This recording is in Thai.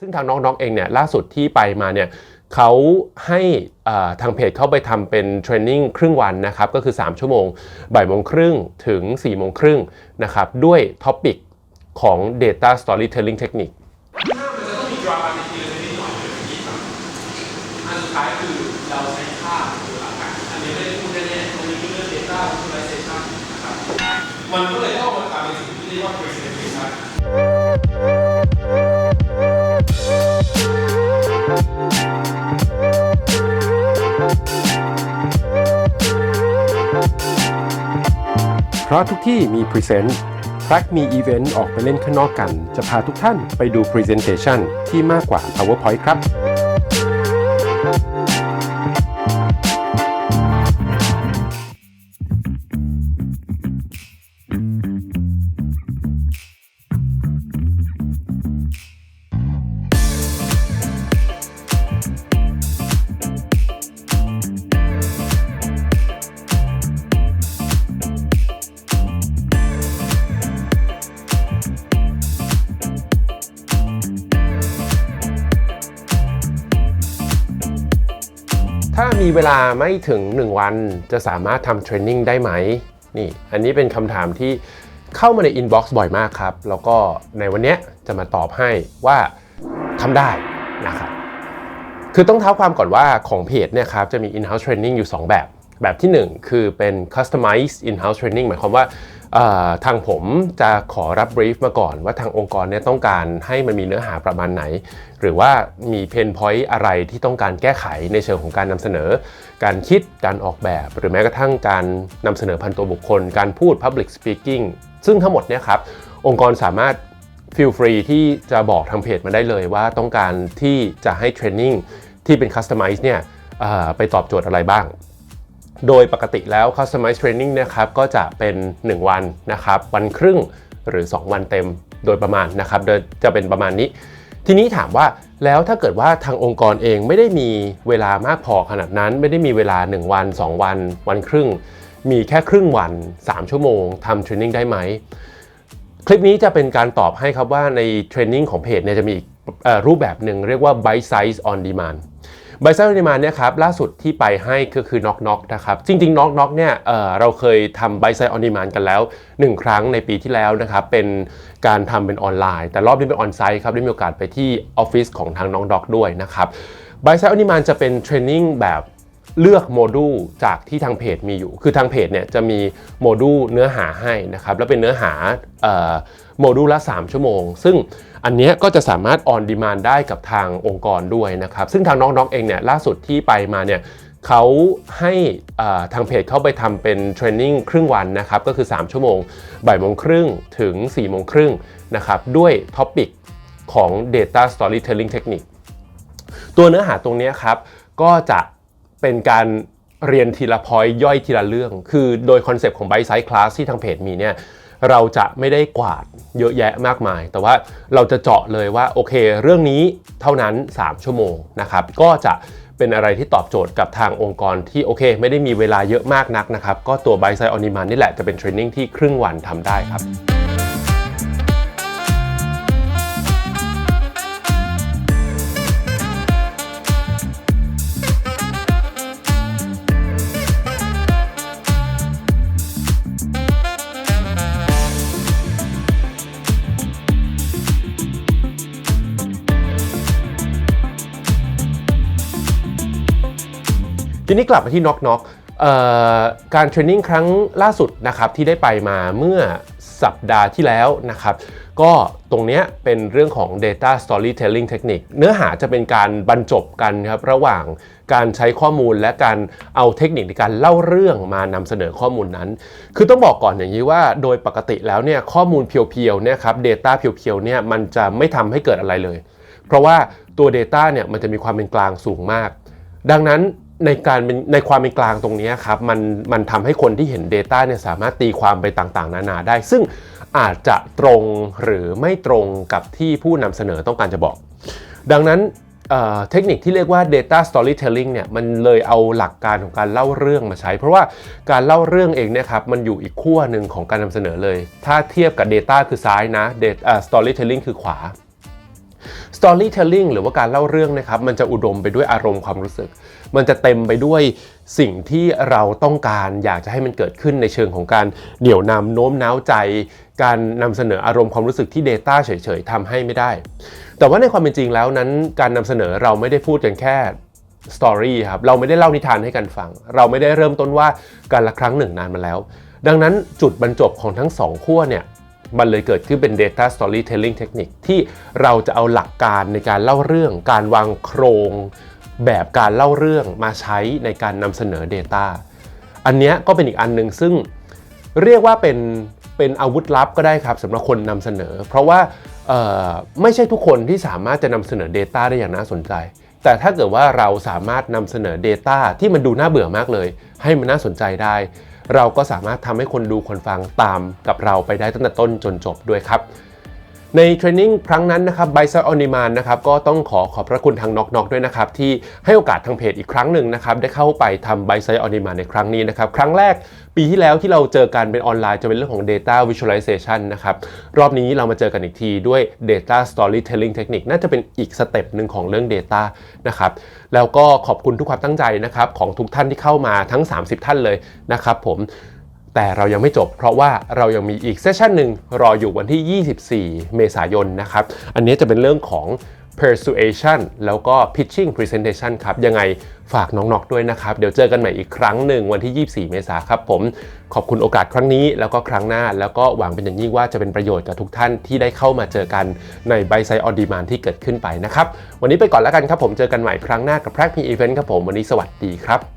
ซึ่งทางน้องๆเองเนี่ยล่าสุดที่ไปมาเนี่ยเขาให้ทางเพจเข้าไปทำเป็นเทรนนิ่งครึ่งวันนะครับก็คือ 3 ชั่วโมงบ่ายโมงครึ่งถึง4ี่โมงครึ่งนะครับด้วยท็อปิกของ Data Storytelling Technique มันจะต้องมีดราม่าในทีลยเป็นอย่างนี้ายคือเราตามในสิ่งที่เรียกว่า presentation ราะทุกที่มีพรีเซนต์แฟกมีอีเวนต์ออกไปเล่นข้างนอกกัน จะพาทุกท่านไปดูพรีเซนเทชันที่มากกว่า PowerPoint ครับ มีเวลาไม่ถึง 1 วัน จะสามารถทำเทรนนิ่งได้ไหมนี่ อันนี้เป็นคำถามที่เข้ามาในอินบ็อกซ์บ่อยมากครับ แล้วก็ในวันนี้จะมาตอบให้ว่าทำได้นะครับคือต้องเท้าความก่อนว่าของเพจเนี่ยครับจะมี in-house training อยู่ 2 แบบ แบบที่ 1 คือเป็น customized in-house training หมายความว่าทางผมจะขอรับ brief มาก่อน ว่าทางองค์กรเนี่ยต้องการให้มันมีเนื้อหาประมาณไหน หรือว่ามี pain point อะไรที่ต้องการแก้ไขในเชิงของการนำเสนอ การคิดการออกแบบ หรือแม้กระทั่งการนำเสนอพันตัวบุคคล การพูด public speaking ซึ่งทั้งหมดเนี่ยครับ องค์กรสามารถ feel free ที่จะบอกทางเพจมาได้เลยว่าต้องการที่จะให้เทรนนิ่งที่เป็น customize เนี่ยไปตอบโจทย์อะไรบ้าง โดยปกติแล้ว customize training นะครับก็จะเป็น 1 วันนะครับ วันครึ่งหรือ 2 วันเต็มโดยประมาณนะครับจะเป็นประมาณนี้ ทีนี้ถามว่าแล้วถ้าเกิดว่าทางองค์กรเองไม่ได้มีเวลามากพอขนาดนั้น ไม่ได้มีเวลา 1 วัน 2 วัน วันครึ่ง มีแค่ครึ่งวัน 3 ชั่วโมงทำเทรนนิ่งได้ไหม คลิปนี้จะเป็นการตอบให้ครับว่าในเทรนนิ่งของเพจเนี่ยจะมีรูปแบบหนึ่งเรียกว่า bite size on demand bite size on demand เนี่ยครับล่าสุดที่ไปให้ก็คือน็อกน็อกนะครับจริงๆน็อกน็อกเนี่ยเเราเคยทำไบเซอร์ออนดิมานกันแล้ว 1 ครั้งในปีที่แล้วนะครับเป็นการทำเป็นออนไลน์ แต่รอบนี้เป็นออนไซต์ครับได้มีโอกาสไปที่ออฟฟิศของทางน้องด็อกด้วยนะครับไบเซอร์ออนดิมานจะเป็นเทรนนิ่งแบบ เลือกโมดูลจากที่ทางเพจมีอยู่ คือทางเพจเนี่ยจะมีโมดูลเนื้อหาให้นะครับ แล้วเป็นเนื้อหาโมดูลละ 3 ชั่วโมง ซึ่งอันนี้ก็จะสามารถออนดีมานได้กับทางองค์กรด้วยนะครับ ซึ่งทางน้องๆเองเนี่ยล่าสุดที่ไปมาเนี่ยเขาให้ทางเพจเข้าไปทำเป็นเทรนนิ่งครึ่งวันนะครับ ก็คือ 3 ชั่วโมงบ่ายโมงครึ่งถึง4ี่โมงครึ่งนะครับ ด้วยท็อปิกของ Data Storytelling Technique ตัวเนื้อหาตรงนี้ครับ ก็จะ เป็นการเรียนทีละพอยย่อยทีละเรื่อง คือโดยคอนเซปต์ของ Bite Size Class ที่ทางเพจมีเนี่ยเราจะไม่ได้กวาดเยอะแยะมากมาย แต่ว่าเราจะเจาะเลยว่าโอเค เรื่องนี้เท่านั้น 3 ชั่วโมงนะครับก็จะเป็นอะไรที่ตอบโจทย์กับทางองค์กรที่โอเค ไม่ได้มีเวลาเยอะมากนักนะครับ ก็ตัว Bite Size On Demand นี่แหละจะเป็นเทรนนิ่งที่ครึ่งวันทำได้ครับ ทีนี้กลับมาที่น็อกน็อกการเทรนนิ่งครั้งล่าสุดนะครับที่ได้ไปมาเมื่อสัปดาห์ที่แล้วนะครับก็ตรงนี้เป็นเรื่องของ Data Storytelling Technique เนื้อหาจะเป็นการบรรจบกันครับระหว่างการใช้ข้อมูลและการเอาเทคนิคในการเล่าเรื่องมานำเสนอข้อมูลนั้น คือต้องบอกก่อนอย่างนี้ว่าโดยปกติแล้วเนี่ยข้อมูลเพียวๆเนี่ยครับ Data เพียวๆเนี่ยมันจะไม่ทำให้เกิดอะไรเลย เพราะว่าตัว Data เนี่ยมันจะมีความเป็นกลางสูงมาก ดังนั้น ในการเป็นในความเป็นกลางตรงนี้ครับมันมันทำให้คนที่เห็น Data เนี่ยสามารถตีความไปต่างๆ นานาได้ ซึ่งอาจจะตรงหรือไม่ตรงกับที่ผู้นำเสนอต้องการจะบอก ดังนั้นเเทคนิคที่เรียกว่า data storytelling เนี่ยมันเลยเอาหลักการของการเล่าเรื่องมาใช้ เพราะว่าการเล่าเรื่องเองเนี่ยครับมันอยู่อีกขั้วหนึ่งของการนำเสนอเลย ถ้าเทียบกับ data คือซ้ายนะ data เอ่อ storytelling คือขวา storytelling หรือว่าการเล่าเรื่องนะครับมันจะอุดมไปด้วยอารมณ์ความรู้สึก มันจะเต็มไปด้วยสิ่งที่เราต้องการอยากจะให้มันเกิดขึ้นในเชิงของการเหนี่ยวนำโน้มน้าวใจ การนำเสนออารมณ์ความรู้สึกที่ Data เฉยๆทำให้ไม่ได้ แต่ว่าในความเป็นจริงแล้วนั้น การนำเสนอเราไม่ได้พูดกันแค่สตอรี่ครับเราไม่ได้เล่านิทานให้กันฟัง เราไม่ได้เริ่มต้นว่าการละครั้งหนึ่งนานมาแล้ว ดังนั้นจุดบรรจบของทั้งสองขั้วเนี่ยมันเลยเกิดขึ้นเป็น Data Storytelling Technique ที่เราจะเอาหลักการในการเล่าเรื่อง การวางโครง แบบการเล่าเรื่องมาใช้ในการนำเสนอ Data อันนี้ก็เป็นอีกอันหนึ่งซึ่งเรียกว่าเป็นเป็นอาวุธลับก็ได้ครับสำหรับคนนำเสนอ เพราะว่าไม่ใช่ทุกคนที่สามารถจะนำเสนอ Data ได้อย่างน่าสนใจ แต่ถ้าเกิดว่าเราสามารถนำเสนอ Data ที่มันดูน่าเบื่อมากเลย ให้มันน่าสนใจได้ เราก็สามารถทำให้คนดูคนฟังตามกับเราไปได้ตั้งแต่ต้นจนจบด้วยครับ ในเทรนนิ่งครั้งนั้นนะครับ b i c e on Demand นะครับก็ต้องขอขอบพระคุณทางน็อกน็อกด้วยนะครับที่ให้โอกาสทางเพจอีกครั้งหนึ่งนะครับได้เข้าไปทำ b i c e on Demand ในครั้งนี้นะครับครั้งแรกปีที่แล้วที่เราเจอกันเป็นออนไลน์จะเป็นเรื่องของ Data Visualization นะครับรอบนี้เรามาเจอกันอีกทีด้วย Data Storytelling Technique น่าจะเป็นอีกสเต็ปหนึ่งของเรื่อง Data นะครับแล้วก็ขอบคุณทุกความตั้งใจนะครับของทุกท่านที่เข้ามาทั้ง 30 ท่านเลยนะครับผม แต่เรายังไม่จบ เพราะว่าเรายังมีอีกเซสชันหนึ่งรออยู่วันที่ 24 เมษายนนะครับ อันนี้จะเป็นเรื่องของ persuasion แล้วก็ pitching presentation ครับ ยังไงฝากน้องๆด้วยนะครับ เดี๋ยวเจอกันใหม่อีกครั้งหนึ่งวันที่ 24 เมษายนครับผม ขอบคุณโอกาสครั้งนี้แล้วก็ครั้งหน้า แล้วก็หวังเป็นอย่างยิ่งว่าจะเป็นประโยชน์กับทุกท่านที่ได้เข้ามาเจอกันใน b y s i d e on demand ที่เกิดขึ้นไปนะครับ วันนี้ไปก่อนแล้วกันครับผม เจอกันใหม่ครั้งหน้ากับ p r a c m e Event ครับผม วันนี้สวัสดีครับ